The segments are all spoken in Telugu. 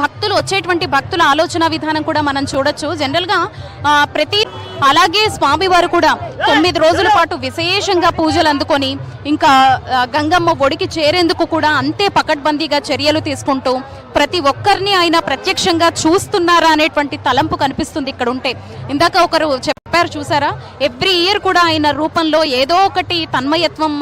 భక్తులు వచ్చేటువంటి భక్తుల ఆలోచన విధానం కూడా మనం చూడొచ్చు. జనరల్గా ప్రతి అలాగే స్వామివారు కూడా తొమ్మిది రోజుల పాటు విశేషంగా పూజలు అందుకొని ఇంకా గంగమ్మ ఒడికి చేరేందుకు కూడా అంతే పకడ్బందీగా చర్యలు తీసుకుంటూ ప్రతి ఒక్కరిని ఆయన ప్రత్యక్షంగా చూస్తున్నారా అనేటువంటి తలంపు కనిపిస్తుంది ఇక్కడ ఉంటే ఇందాక ఒకరు చెప్పారు చూసారా? ఎవ్రీ ఇయర్ కూడా ఆయన రూపంలో ఏదో ఒకటి తన్మయత్వం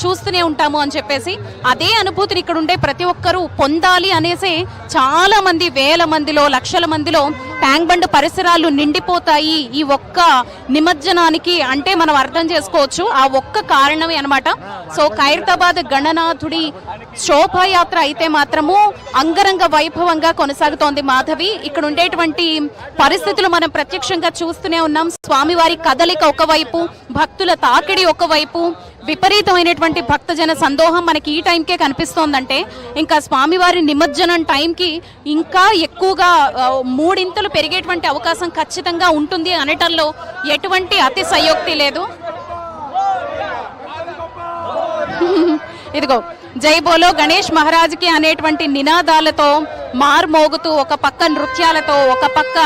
చూస్తూనే ఉంటాము అని చెప్పేసి అదే అనుభూతిని ఇక్కడ ఉండే ప్రతి ఒక్కరూ పొందాలి అనేసి చాలా మంది వేల మందిలో లక్షల మందిలో ట్యాంక్ బండ్ పరిసరాలు నిండిపోతాయి. ఈ ఒక్క నిమజ్జనానికి అంటే మనం అర్థం చేసుకోవచ్చు. ఆ ఒక్క కారణమే అనమాట సో ఖైరతాబాద్ గణనాథుడి శోభాయాత్ర అయితే మాత్రము అంగరంగ వైభవంగా కొనసాగుతోంది మాధవి. ఇక్కడ ఉండేటువంటి పరిస్థితులు మనం ప్రత్యక్షంగా చూస్తూనే ఉన్నాం. స్వామివారి కదలిక ఒకవైపు భక్తుల తాకిడి ఒకవైపు విపరీతమైనటువంటి భక్తజన సందోహం మనకి ఈ టైంకే కనిపిస్తోందంటే ఇంకా స్వామివారి నిమజ్జనం టైంకి ఇంకా ఎక్కువగా మూడింతలు పెరిగేటువంటి అవకాశం ఖచ్చితంగా ఉంటుంది అనటంలో ఎటువంటి అతిశయోక్తి లేదు. ఇదిగో జై బోలో గణేష్ మహారాజ్కి అనేటువంటి నినాదాలతో మార్మోగుతూ ఒక పక్క నృత్యాలతో ఒక పక్క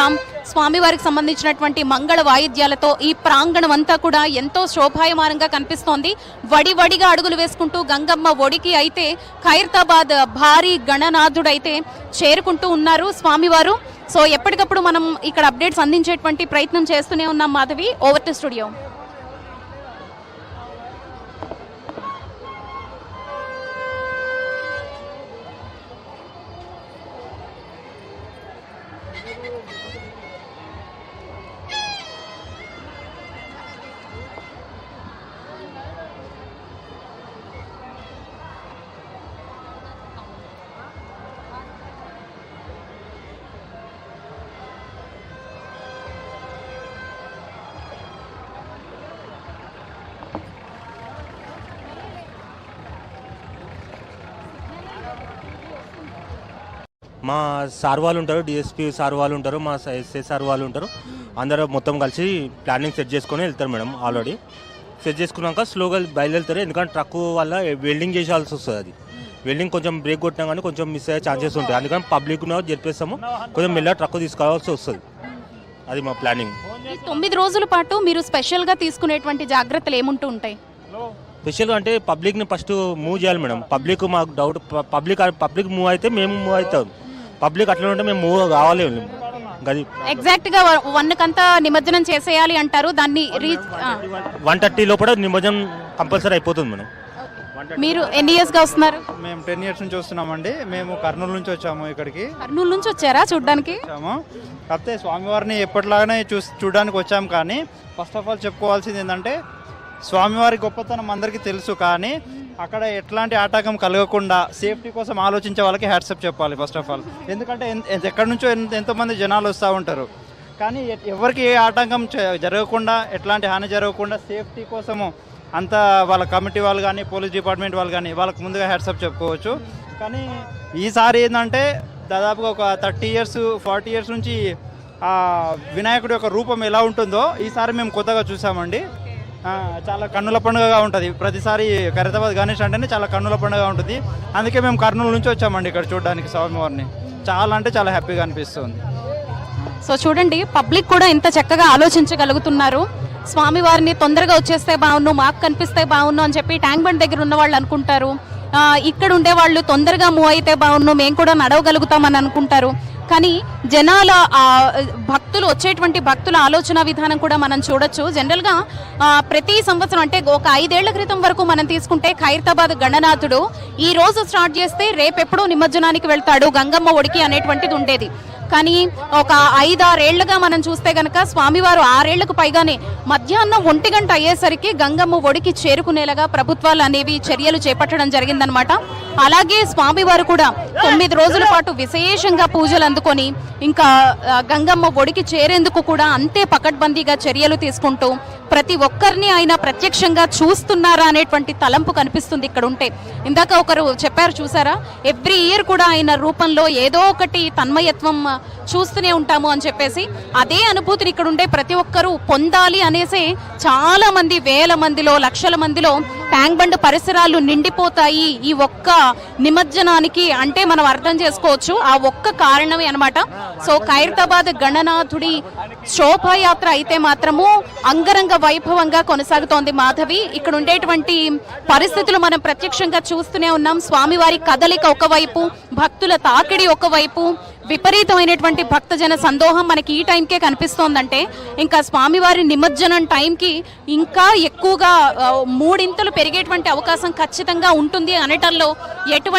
స్వామివారికి సంబంధించినటువంటి మంగళ వాయిద్యాలతో ఈ ప్రాంగణం అంతా కూడా ఎంతో శోభాయమానంగా కనిపిస్తోంది. వడి వడిగా అడుగులు వేసుకుంటూ గంగమ్మ ఒడికి అయితే ఖైరతాబాద్ భారీ గణనాథుడైతే చేరుకుంటూ ఉన్నారు స్వామివారు. సో ఎప్పటికప్పుడు మనం ఇక్కడ అప్డేట్స్ అందించేటువంటి ప్రయత్నం చేస్తూనే ఉన్నాం మాధవి. ఓవర్ టు స్టూడియో మా సార్ వాళ్ళు ఉంటారు డిఎస్పీ సార్ వాళ్ళు ఉంటారు మా ఎస్ఏ సార్ వాళ్ళు ఉంటారు. అందరూ మొత్తం కలిసి ప్లానింగ్ సెట్ చేసుకొని వెళ్తారు మేడం ఆల్రెడీ. సెట్ చేసుకున్నాక స్లోగా బయలుదేరుతారు ఎందుకంటే ట్రక్ వల్ల వెల్డింగ్ చేయాల్సి వస్తుంది అది. వెల్డింగ్ కొంచెం బ్రేక్ కొట్టినా కానీ కొంచెం మిస్ అయ్యే ఛాన్సెస్ ఉంటాయి. అందుకని పబ్లిక్ జరిపేస్తాము కొంచెం మెల్లగా ట్రక్ తీసుకోవాల్సి వస్తుంది. అది మా ప్లానింగ్. తొమ్మిది రోజుల పాటు మీరు స్పెషల్గా తీసుకునేటువంటి జాగ్రత్తలు ఏముంటూ ఉంటాయి? స్పెషల్గా అంటే పబ్లిక్ని ఫస్ట్ మూవ్ చేయాలి మేడం. పబ్లిక్ మాకు డౌట్ పబ్లిక్ పబ్లిక్ మూవ్ అయితే మేము మూవ్ అవుతాం. పబ్లిక్ అట్లా ఉంటే మేము మూవ్ కావాలి గది. ఎగ్జాక్ట్గా వన్ కంతా నిమజ్జనం చేసేయాలి అంటారు. దాన్ని రీచ్. వన్ థర్టీ లోపల నిమజ్జనం కంపల్సరీ అయిపోతుంది మేడం. మీరు ఎన్ని ఇయర్స్గా వస్తున్నారు? మేము టెన్ ఇయర్స్ నుంచి వస్తున్నామండి. మేము కర్నూలు నుంచి వచ్చాము ఇక్కడికి. కర్నూలు నుంచి వచ్చారా చూడ్డానికి? వచ్చాము. కాకపోతే స్వామివారిని ఎప్పటిలాగానే చూ చూడడానికి వచ్చాము కానీ ఫస్ట్ ఆఫ్ ఆల్ చెప్పుకోవాల్సింది ఏంటంటే స్వామివారి గొప్పతనం అందరికీ తెలుసు కానీ అక్కడ ఎట్లాంటి ఆటంకం కలగకుండా సేఫ్టీ కోసం ఆలోచించే వాళ్ళకి హ్యాట్సప్ చెప్పాలి ఫస్ట్ ఆఫ్ ఆల్. ఎందుకంటే ఎక్కడి నుంచో ఎంత- ఎంతోమంది జనాలు వస్తూ ఉంటారు. కానీ ఎ- ఎవరికి ఏ ఆటంకం జరగకుండా ఎట్లాంటి హాని జరగకుండా సేఫ్టీ కోసము అంతా వాళ్ళ కమిటీ వాళ్ళు కానీ పోలీస్ డిపార్ట్మెంట్ వాళ్ళు కానీ వాళ్ళకి ముందుగా హ్యాట్సప్ చెప్పుకోవచ్చు. కానీ ఈసారి ఏంటంటే దాదాపుగా ఒక థర్టీ ఇయర్స్ ఫార్టీ ఇయర్స్ నుంచి వినాయకుడి యొక్క రూపం ఎలా ఉంటుందో ఈసారి మేము కొత్తగా చూసామండి. చాలా కన్నుల పండుగగా ఉంటుంది. ప్రతిసారి ఖరీదాబాద్ గణేష్ అంటేనే చాలా కన్నుల పండుగ ఉంటుంది. అందుకే మేము కర్నూలు నుంచి వచ్చామండి ఇక్కడ చూడడానికి స్వామివారిని. చాలా అంటే చాలా హ్యాపీగా అనిపిస్తుంది. సో చూడండి పబ్లిక్ కూడా ఇంత చక్కగా ఆలోచించగలుగుతున్నారు. స్వామివారిని తొందరగా వచ్చేస్తే బాగున్ను మాకు కనిపిస్తే బాగున్ను అని చెప్పి ట్యాంక్ బండ్ దగ్గర ఉన్న వాళ్ళు అనుకుంటారు. ఇక్కడ ఉండే వాళ్ళు తొందరగా మూవ్ అయితే బాగున్ను మేము కూడా నడవగలుగుతామని అనుకుంటారు. కానీ జనాల భక్తులు వచ్చేటువంటి భక్తుల ఆలోచన విధానం కూడా మనం చూడొచ్చు. జనరల్గా ప్రతి సంవత్సరం అంటే ఒక ఐదేళ్ళ క్రితం వరకు మనం తీసుకుంటే ఖైరతాబాద్ గణనాథుడు ఈ రోజు స్టార్ట్ చేస్తే రేపెప్పుడో నిమజ్జనానికి వెళ్తాడు గంగమ్మ ఒడికి అనేటువంటిది ఉండేది. కానీ ఒక ఐదారేళ్ళుగా మనం చూస్తే గనక స్వామివారు ఆరేళ్ళకు పైగానే మధ్యాహ్నం ఒంటి గంట అయ్యేసరికి గంగమ్మ ఒడికి చేరుకునేలాగా ప్రభుత్వాలు అనేవి చర్యలు చేపట్టడం జరిగిందనమాట అలాగే స్వామివారు కూడా తొమ్మిది రోజుల పాటు విశేషంగా పూజలు అందుకొని ఇంకా గంగమ్మ ఒడికి చేరేందుకు కూడా అంతే పకడ్బందీగా చర్యలు తీసుకుంటూ ప్రతి ఒక్కరిని ఆయన ప్రత్యక్షంగా చూస్తున్నారా అనేటువంటి తలంపు కనిపిస్తుంది ఇక్కడ ఉంటే. ఇందాక ఒకరు చెప్పారు చూసారా? ఎవ్రీ ఇయర్ కూడా ఆయన రూపంలో ఏదో ఒకటి తన్మయత్వం చూస్తూనే ఉంటాము అని చెప్పేసి అదే అనుభూతిని ఇక్కడ ఉండే ప్రతి ఒక్కరూ పొందాలి అనేసి చాలా మంది వేల మందిలో లక్షల మందిలో ట్యాంక్ బండ్ పరిసరాలు నిండిపోతాయి. ఈ ఒక్క నిమజ్జనానికి అంటే మనం అర్థం చేసుకోవచ్చు ఆ ఒక్క కారణమే అనమాట సో ఖైరతాబాద్ గణనాథుడి శోభాయాత్ర అయితే మాత్రము అంగరంగ వైభవంగా కొనసాగుతోంది మాధవి. ఇక్కడ ఉండేటువంటి పరిస్థితులు మనం ప్రత్యక్షంగా చూస్తూనే ఉన్నాం. స్వామివారి కదలిక ఒకవైపు భక్తుల తాకిడి ఒకవైపు విపరీతమైనటువంటి భక్తజన సందోహం మనకి ఈ టైంకే కనిపిస్తోందంటే ఇంకా స్వామివారి నిమజ్జనం టైంకి ఇంకా ఎక్కువగా మూడింతలు పెరిగేటువంటి అవకాశం ఖచ్చితంగా ఉంటుంది అనటంలో ఎటువంటి